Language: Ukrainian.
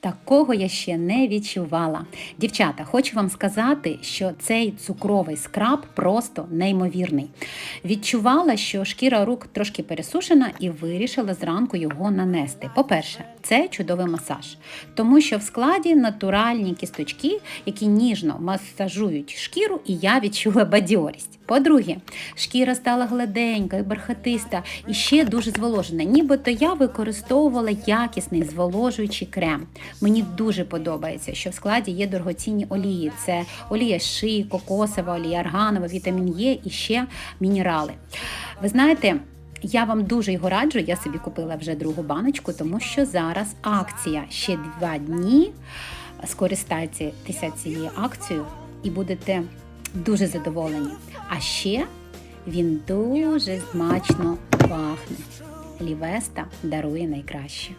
Такого я ще не відчувала. Дівчата, хочу вам сказати, що цей цукровий скраб просто неймовірний. Відчувала, що шкіра рук трошки пересушена і вирішила зранку його нанести. По-перше, це чудовий масаж, тому що в складі натуральні кісточки, які ніжно масажують шкіру, і я відчула бадьорість. По-друге, шкіра стала гладенька і бархатиста і ще дуже зволожена. Нібито я використовувала якісний зволожуючий крем. Мені дуже подобається, що в складі є дорогоцінні олії. Це олія ши, кокосова олія, арганова, вітамін Е і ще мінерали. Ви знаєте. Я вам дуже його раджу. Я собі купила вже другу баночку, тому що зараз акція ще два дні. Скористайтеся цією акцією і будете дуже задоволені. А ще він дуже смачно пахне. Лівеста дарує найкраще.